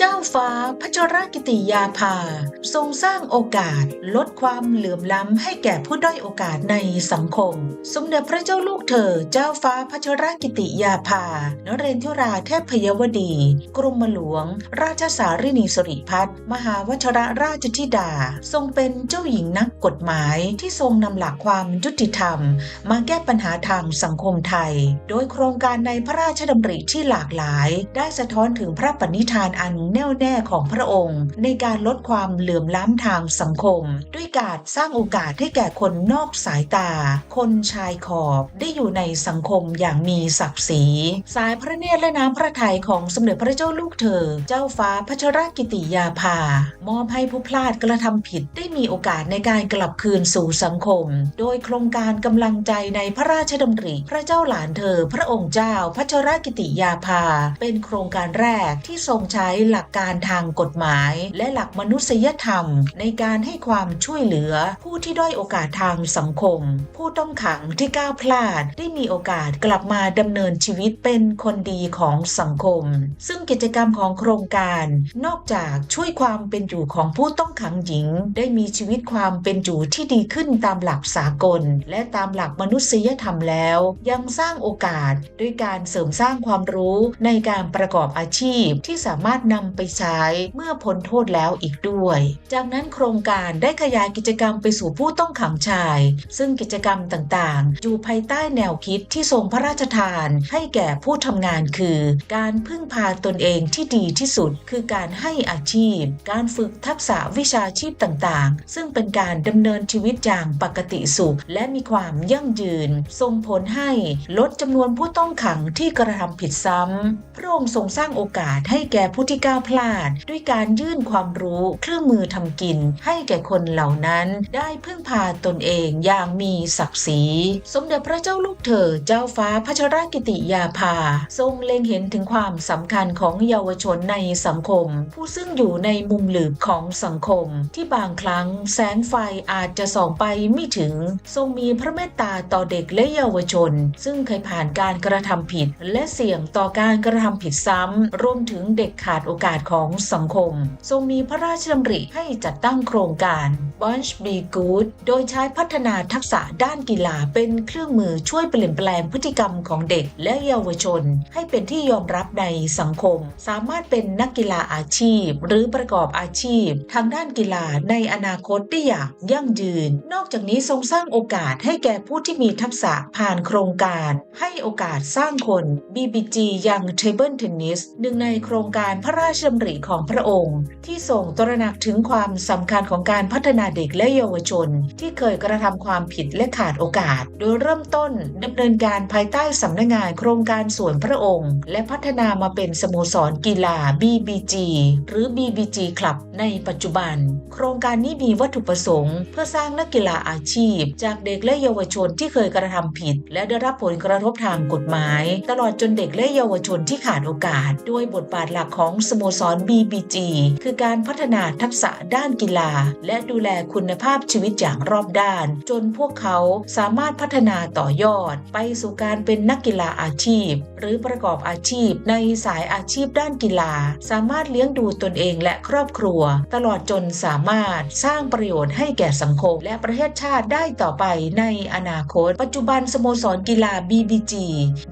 เจ้าฟ้าพัชรกิติยาภา ทรงสร้างโอกาสลดความเหลื่อมล้ำให้แก่ผู้ด้อยโอกาสในสังคม สมเด็จพระเจ้าลูกเธอ เจ้าฟ้าพัชรกิติยาภานเรนทิราเทพพยวดี กรมหลวง ราชสารินีสริพัฒน์มหาวชรราชธิดา ทรงเป็นเจ้าหญิงนักกฎหมายที่ทรงนำหลักความยุติธรรม มาแก้ปัญหาทางสังคมไทย โดยโครงการในพระราชดำริที่หลากหลาย ได้สะท้อนถึงพระปณิธานอันแน่วแน่ของพระองค์ ในการลดความเหลื่อมล้ำทางสังคม ด้วยการสร้างโอกาสให้แก่คนนอกสายตา คนชายขอบได้อยู่ในสังคมอย่างมีศักดิ์ศรี สายพระเนตรและน้ำพระทัยของสมเด็จพระเจ้าลูกเธอ เจ้าฟ้าพัชรกิติยาภา มอบให้ผู้พลาดกระทำผิดได้มีโอกาสในการกลับคืนสู่สังคม โดยโครงการกำลังใจในพระราชดำริ พระเจ้าหลานเธอ พระองค์เจ้าพัชรกิติยาภา เป็นโครงการแรกที่ทรงใช้หหลักการทางกฎหมาย และหลักมนุษยธรรม ในการให้ความช่วยเหลือ ผู้ที่ด้อยโอกาสทางสังคม ผู้ต้องขังที่ก้าวพลาดได้มีโอกาสกลับมาดำเนินชีวิตเป็นคนดีของสังคม ซึ่งกิจกรรมของโครงการ นอกจากช่วยความเป็นอยู่ของผู้ต้องขังหญิง ได้มีชีวิตความเป็นอยู่ที่ดีขึ้นตามหลักสากล และตามหลักมนุษยธรรมแล้ว ยังสร้างโอกาสด้วยการเสริมสร้างความรู้ในการประกอบอาชีพที่สามารถนำไปใช้เมื่อพ้นโทษแล้วอีกด้วย จากนั้นโครงการได้ขยายกิจกรรมไปสู่ผู้ต้องขังชาย ซึ่งกิจกรรมต่างๆ อยู่ภายใต้แนวคิดที่ทรงพระราชทาน ให้แก่ผู้ทำงานคือ การพึ่งพาตนเองที่ดีที่สุด คือการให้อาชีพ การฝึกทักษะวิชาชีพต่างๆ ซึ่งเป็นการดำเนินชีวิตอย่างปกติสุข และมีความยั่งยืน ส่งผลให้ลดจำนวนผู้ต้องขังที่กระทำผิดซ้ำพระองค์ทรงสร้างโอกาสให้แก่ผู้ที่ก้าวพลาด ด้วยการยื่นความรู้เครื่องมือทำกิน ให้แก่คนเหล่านั้นได้พึ่งพาตนเองอย่างมีศักดิ์ศรี สมเด็จพระเจ้าลูกเธอ เจ้าฟ้าพัชรกิติยาภา ทรงเล็งเห็นถึงความสำคัญของเยาวชนในสังคม ผู้ซึ่งอยู่ในมุมหลืบของสังคม ที่บางครั้งแสงไฟอาจจะส่องไปไม่ถึง ทรงมีพระเมตตาต่อเด็กและเยาวชน ซึ่งเคยผ่านการกระทำผิด และเสี่ยงต่อการกระทำผิดซ้ำรวมถึงเด็กขาดโอกาสของสังคม ทรงมีพระราชดำริให้จัดตั้งโครงการ Bunch Be Good โดยใช้พัฒนาทักษะด้านกีฬาเป็นเครื่องมือช่วยเปลี่ยนแปลงพฤติกรรมของเด็กและเยาวชน ให้เป็นที่ยอมรับในสังคม สามารถเป็นนักกีฬาอาชีพ หรือประกอบอาชีพ ทางด้านกีฬาในอนาคตได้อย่างยั่งยืน นอกจากนี้ทรงสร้างโอกาสให้แก่ผู้ที่มีทักษะผ่านโครงการ ให้โอกาสสร้างคน BBG Young Table Tennis หนึ่งในโครงการพระราชชดำริของพระองค์ ที่ทรงตระหนักถึงความสำคัญของการพัฒนาเด็กและเยาวชน ที่เคยกระทำความผิดและขาดโอกาส โดยเริ่มต้นดำเนินการภายใต้สำนักงานโครงการส่วนพระองค์ และพัฒนามาเป็นสโมสรกีฬา BBG หรือ BBG Club ในปัจจุบัน โครงการนี้มีวัตถุประสงค์ เพื่อสร้างนักกีฬาอาชีพ จากเด็กและเยาวชนที่เคยกระทำผิด และได้รับผลกระทบทางกฎหมาย ตลอดจนเด็กและเยาวชนที่ขาดโอกาส ด้วยบทบาทหลักของสโมสร BBG คือการพัฒนาทักษะด้านกีฬา และดูแลคุณภาพชีวิตอย่างรอบด้าน จนพวกเขาสามารถพัฒนาต่อยอด ไปสู่การเป็นนักกีฬาอาชีพ หรือประกอบอาชีพในสายอาชีพด้านกีฬา สามารถเลี้ยงดูตนเองและครอบครัว ตลอดจนสามารถสร้างประโยชน์ให้แก่สังคม และประเทศชาติได้ต่อไปในอนาคต ปัจจุบันสโมสรกีฬา BBG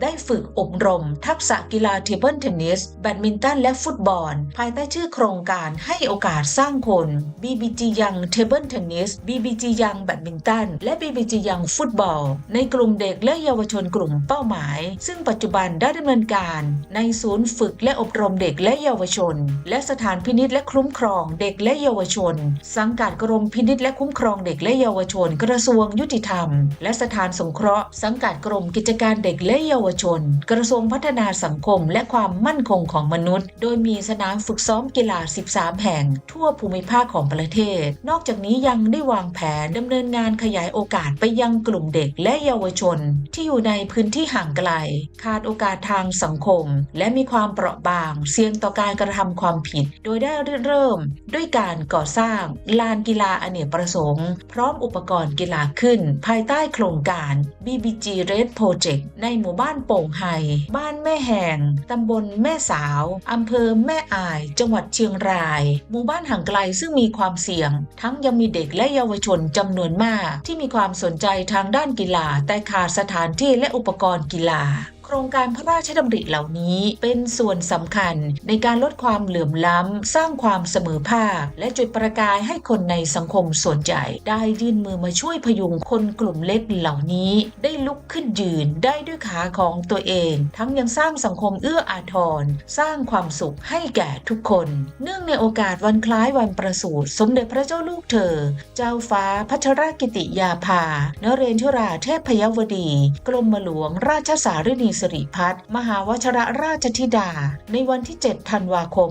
ได้ฝึกอบรม ทักษะกีฬาเทเบิลเทนนิสแบดมินตันและฟุตบอลภายใต้ชื่อโครงการให้โอกาสสร้างคน BBG Young Table Tennis BBG Young แบดมินตัน และ BBG Young ฟุตบอล ในกลุ่มเด็กและเยาวชนกลุ่มเป้าหมาย ซึ่งปัจจุบันได้ดำเนินการ ในศูนย์ฝึกและอบรมเด็กและเยาวชน และสถานพินิจและคุ้มครองเด็กและเยาวชน สังกัดกรมพินิจและคุ้มครองเด็กและเยาวชน กระทรวงยุติธรรม และสถานสงเคราะห์ สังกัดกรมกิจการเด็กและเยาวชน กระทรวงพัฒนาสังคมและความมั่นคงของมนุษย์ โดยมีสนามฝึกซ้อมกีฬา 13 แห่ง ทั่วภูมิภาคของประเทศ นอกจากนี้ยังได้วางแผนดำเนินงานขยายโอกาสไปยังกลุ่มเด็กและเยาวชน ที่อยู่ในพื้นที่ห่างไกล ขาดโอกาสทางสังคม และมีความเปราะบาง เสี่ยงต่อการกระทำความผิด โดยได้เริ่ม ด้วยการก่อสร้างลานกีฬาอเนกประสงค์ พร้อมอุปกรณ์กีฬาขึ้น ภายใต้โครงการ BBG Red Project ในหมู่บ้านโป่งไฮบ้านแม่แหงตำบลแม่สาวอำเภอแม่ม่อาย จังหวัดเชียงราย หมู่บ้านห่างไกลซึ่งมีความเสี่ยง ทั้งยังมีเด็กและเยาวชนจำนวนมาก ที่มีความสนใจทางด้านกีฬา แต่ขาดสถานที่และอุปกรณ์กีฬา โครงการพระราชดำริเหล่านี้เป็นส่วนสำคัญในการลดความเหลื่อมล้ำ สร้างความเสมอภาค และจุดประกายให้คนในสังคมส่วนใหญ่ได้ยื่นมือมาช่วยพยุงคนกลุ่มเล็กเหล่านี้ ได้ลุกขึ้นยืนได้ด้วยขาของตัวเอง ทั้งยังสร้างสังคมเอื้ออาทร สร้างความสุขให้แก่ทุกคน เนื่องในโอกาสวันคล้ายวันประสูติสมเด็จพระเจ้าลูกเธอ เจ้าฟ้าพัชรกิติยาภานเรนทราเทพพยวดี กรมหลวงราชสารินีสิริพัฒน์มหาวชรราชธิดา ในวันที่ 7 ธันวาคม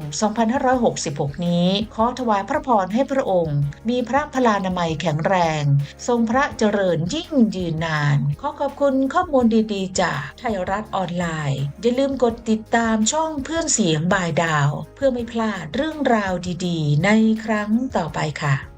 2566 นี้ ขอถวายพระพรให้พระองค์ มีพระพลานามัยแข็งแรง ทรงพระเจริญยิ่งยืนนาน ขอขอบคุณข้อมูลดีๆ จากไทยรัฐออนไลน์ อย่าลืมกดติดตามช่องเพื่อนเสียงบายดาว เพื่อไม่พลาดเรื่องราวดีๆ ในครั้งต่อไปค่ะ